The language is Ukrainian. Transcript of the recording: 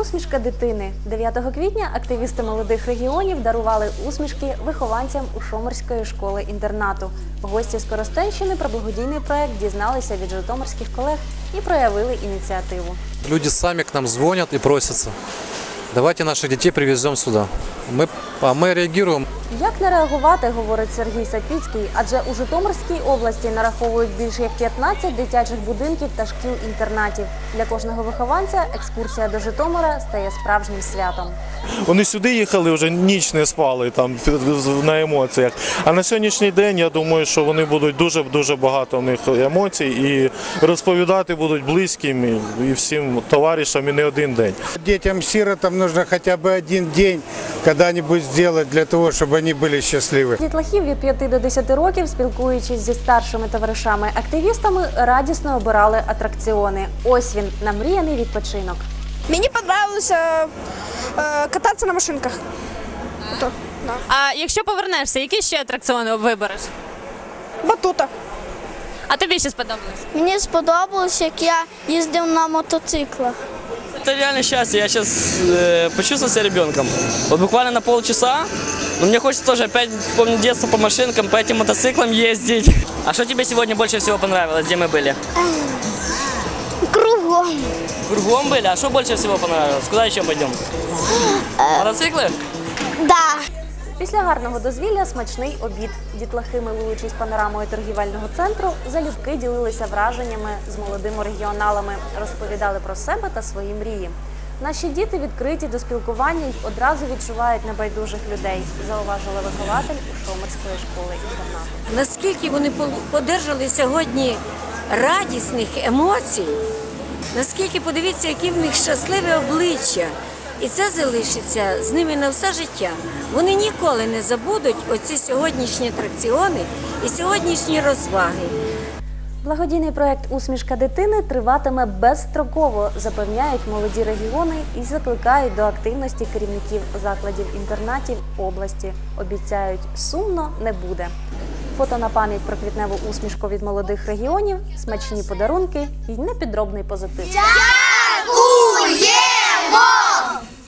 Усмішка дитини 9 квітня активісти молодих регіонів дарували усмішки вихованцям Ушомерської школи інтернату. Гості з Коростенщини про благодійний проект дізналися від житомирських колег і проявили ініціативу. Люди самі к нам дзвонять і просяться. Давайте наших дітей привеземо сюди. Ми а ми реагируем. Як не реагувати, говорить Сергій Сапіцький, адже у Житомирській області нараховують більше як 15 дитячих будинків та шкіл-інтернатів. Для кожного вихованця екскурсія до Житомира стає справжнім святом. Вони сюди їхали, вже ніч не спали там на емоціях. А на сьогоднішній день я думаю, що вони будуть дуже дуже багато в них емоцій і розповідати будуть близьким і- всім товаришам і не один день. Детям-сиротам нужно хотя бы один день когда-нибудь сделать для того, чтобы они были счастливы. Дітлахів від 5 до 10 років, спілкуючись зі старшими товаришами-активістами, радісно обирали атракціони. Ось він намріяний відпочинок. Мені подобалося е, кататися на машинках. То, да. А якщо повернешся, які ще атракціони вибереш? Батута. А тобі що сподобалось? Мені сподобалось, як я їздив на мотоциклах. Это реально счастье. Я сейчас э, почувствовал себя ребенком. Вот буквально на полчаса. Но мне хочется тоже опять вспомнить детство по машинкам, по этим мотоциклам ездить. А что тебе сегодня больше всего понравилось? Где мы были? Кругом. Кругом были? А что больше всего понравилось? Куда еще пойдем? Мотоциклы? Да. Після гарного дозвілля смачний обід. Дітлахи, милуючись панорамою торгівельного центру, залюбки ділилися враженнями з молодими регіоналами, розповідали про себе та свої мрії. Наші діти відкриті до спілкування й одразу відчувають небайдужих людей, зауважила вихователь Ушомирської школи інтернату. наскільки вони подержали сьогодні радісних емоцій, наскільки подивіться, які в них щасливе обличчя. І це залишиться з ними на все життя. Вони ніколи не забудуть оці сьогоднішні атракціони і сьогоднішні розваги. Благодійний проект Усмішка дитини триватиме безстроково, запевняють молоді регіони і закликають до активності керівників закладів інтернатів області. Обіцяють, сумно не буде. Фото на пам'ять про квітневу усмішку від молодих регіонів, смачні подарунки і непідробний позитив. Дякую!